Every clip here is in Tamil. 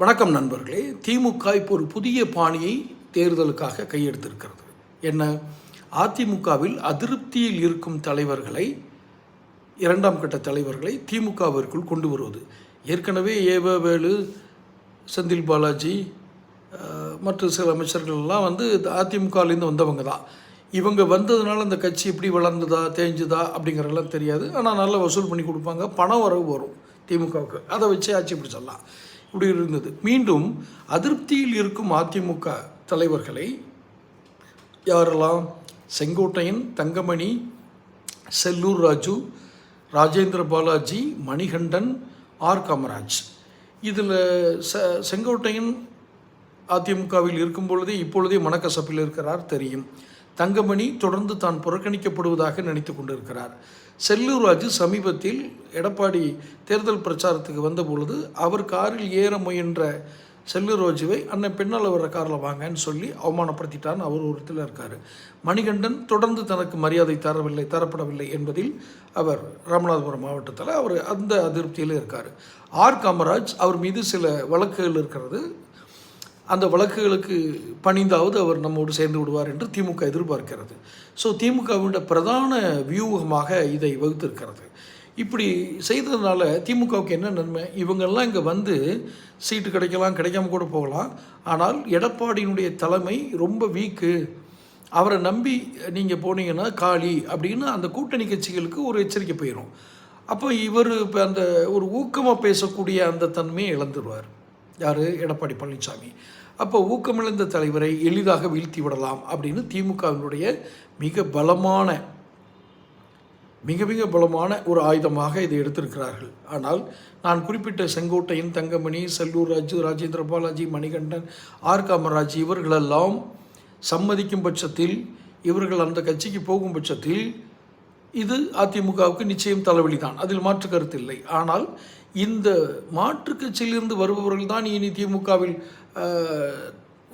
வணக்கம் நண்பர்களே. திமுக இப்போ ஒரு புதிய பாணியை தேர்தலுக்காக கையெடுத்திருக்கிறது. என்ன? அதிமுகவில் அதிருப்தியில் இருக்கும் தலைவர்களை இரண்டாம் கட்ட தலைவர்களை திமுகவிற்குள் கொண்டு வருவது. ஏற்கனவே ஏவவேலு செந்தில் பாலாஜி மற்ற சில அமைச்சர்கள் எல்லாம் வந்து அதிமுகலேருந்து வந்தவங்க தான். இவங்க வந்ததுனால அந்த கட்சி எப்படி வளர்ந்ததா தேஞ்சுதா அப்படிங்கிறதெல்லாம் தெரியாது. ஆனால் நல்லா வசூல் பண்ணி கொடுப்பாங்க. பண வரவு வரும் திமுகவுக்கு. அதை வச்சு ஆட்சி பிடிச்சிடலாம் இப்படி இருந்தது மீண்டும் அதிருப்தியில் இருக்கும் அதிமுக தலைவர்களை யாரெல்லாம்? செங்கோட்டையன் தங்கமணி செல்லூர் ராஜு ராஜேந்திர பாலாஜி மணிகண்டன் ஆர். காமராஜ். இதில் ச செங்கோட்டையன் அதிமுகவில் இருக்கும் பொழுதே இப்பொழுதே மனக்கசப்பில் இருக்கிறார் தெரியும். தங்கமணி தொடர்ந்து தான் புறக்கணிக்கப்படுவதாக நினைத்து கொண்டிருக்கிறார். செல்லூர் ராஜு சமீபத்தில் எடப்பாடி தேர்தல் பிரச்சாரத்துக்கு வந்த பொழுது அவர் காரில் ஏற முயன்ற செல்லூர் ராஜுவை அண்ணன் பின்னால் வர்ற காரில் வாங்கன்னு சொல்லி அவமானப்படுத்திட்டான்னு அவர் ஒரு இடத்துல இருக்கார். மணிகண்டன் தொடர்ந்து தனக்கு மரியாதை தரவில்லை தரப்படவில்லை என்பதில் அவர் ராமநாதபுரம் மாவட்டத்தில் அவர் அந்த அதிருப்தியில் இருக்கார். ஆர். காமராஜ் அவர் மீது சில வழக்குகள் இருக்கிறது. அந்த வழக்குகளுக்கு பணிந்தாவது அவர் நம்மோடு சேர்ந்து விடுவார் என்று திமுக எதிர்பார்க்கிறது. ஸோ திமுகவினுடைய பிரதான வியூகமாக இதை வகுத்திருக்கிறது. இப்படி செய்ததுனால திமுகவுக்கு என்ன நன்மை? இவங்கெல்லாம் இங்கே வந்து சீட்டு கிடைக்கலாம் கிடைக்காம கூட போகலாம். ஆனால் எடப்பாடியினுடைய தலைமை ரொம்ப வீக்கு. அவரை நம்பி நீங்கள் போனீங்கன்னா காளி அப்படின்னு அந்த கூட்டணி கட்சிகளுக்கு ஒரு எச்சரிக்கை போயிடும் அப்போ இவர் இப்போ அந்த ஒரு ஊக்கமாக பேசக்கூடிய அந்த தன்மையை இழந்துருவார். யார்? எடப்பாடி பழனிசாமி. அப்போ ஊக்கமிழந்த தலைவரை எளிதாக வீழ்த்தி விடலாம் அப்படின்னு திமுகவினுடைய மிக பலமான மிக மிக பலமான ஒரு ஆயுதமாக இதை எடுத்திருக்கிறார்கள். ஆனால் நான் குறிப்பிட்ட செங்கோட்டையன் தங்கமணி செல்லூர் ராஜு ராஜேந்திர பாலாஜி மணிகண்டன் ஆர். காமராஜ் இவர்களெல்லாம் சம்மதிக்கும் பட்சத்தில் இவர்கள் அந்த கட்சிக்கு போகும் பட்சத்தில் இது அதிமுகவுக்கு நிச்சயம் தலைவலி தான் அதில் மாற்று கருத்து இல்லை. ஆனால் இந்த மாற்று கட்சியிலிருந்து வருபவர்கள் தான் இனி திமுகவில்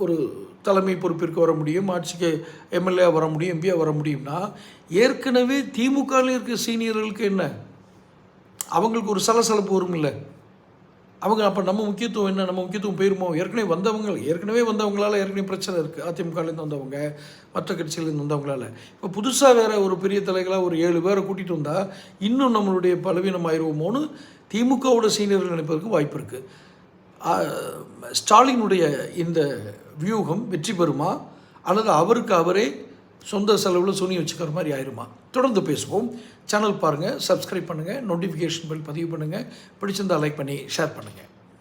ஒரு தலைமை பொறுப்பிற்கு வர முடியும் ஆட்சிக்கு எம்எல்ஏ வர முடியும் எம்பியாக வர முடியும்னா ஏற்கனவே திமுகவில் இருக்க சீனியர்களுக்கு என்ன? அவங்களுக்கு ஒரு சலசலப்பு வரும் இல்லை? அவங்க அப்போ நம்ம முக்கியத்துவம் என்ன? நம்ம முக்கியத்துவம் போயிருமோ? ஏற்கனவே வந்தவங்க ஏற்கனவே வந்தவங்களால ஏற்கனவே பிரச்சனை இருக்குது அதிமுகலேருந்து வந்தவங்க மற்ற கட்சியிலேருந்து வந்தவங்களால. இப்போ புதுசாக வேறு ஒரு பெரிய தலைகளாக ஒரு ஏழு பேரை கூட்டிகிட்டு வந்தால் இன்னும் நம்மளுடைய பலவீனம் ஆயிடுவோமோன்னு திமுகவோட சீனியர்கள் நினைப்பதற்கு வாய்ப்பு இருக்குது ஸ்டாலினுடைய இந்த வியூகம் வெற்றி பெறுமா? அல்லது அவருக்கு அவரே சொந்த செலவில் சுனி வச்சுக்கிற மாதிரி ஆயிருமா? தொடர்ந்து பேசுவோம். சேனல் பாருங்கள் சப்ஸ்கிரைப் பண்ணுங்கள் நோட்டிஃபிகேஷன் பில் பதிவு பண்ணுங்கள் பிடிச்சிருந்தால் லைக் பண்ணி ஷேர் பண்ணுங்கள்